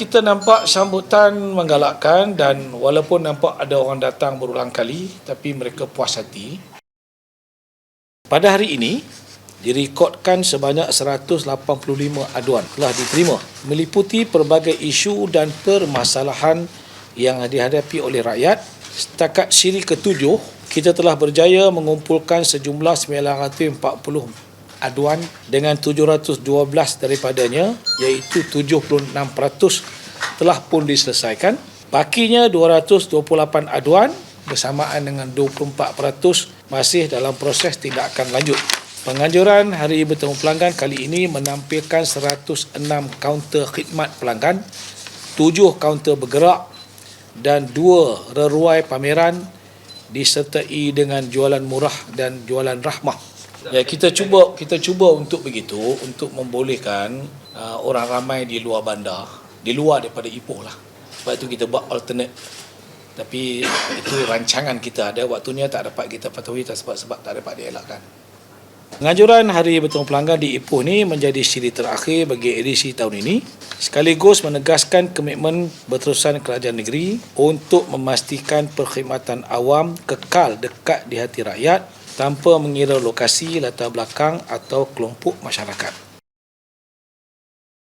kita nampak sambutan menggalakkan dan walaupun nampak ada orang datang berulang kali tapi mereka puas hati. Pada hari ini direkodkan sebanyak 185 aduan telah diterima meliputi pelbagai isu dan permasalahan yang dihadapi oleh rakyat. Setakat siri ketujuh, kita telah berjaya mengumpulkan sejumlah 940 aduan dengan 712 daripadanya iaitu 76% telah pun diselesaikan. Bakinya 228 aduan bersamaan dengan 24% masih dalam proses tindakan lanjut. Penganjuran Hari Bertemu Pelanggan kali ini menampilkan 106 kaunter khidmat pelanggan, 7 kaunter bergerak dan 2 reruai pameran disertai dengan jualan murah dan jualan rahmah. Ya kita cuba kita cuba untuk begitu untuk membolehkan uh, orang ramai di luar bandar, di luar daripada Ipoh lah. Sebab itu kita buat alternate. Tapi itu rancangan kita ada waktunya tak dapat kita patuhi tak sebab sebab tak dapat dielakkan. Penganjuran Hari Bertemu Pelanggan di Ipoh ni menjadi siri terakhir bagi edisi tahun ini sekaligus menegaskan komitmen berterusan kerajaan negeri untuk memastikan perkhidmatan awam kekal dekat di hati rakyat tanpa mengira lokasi, latar belakang atau kelompok masyarakat.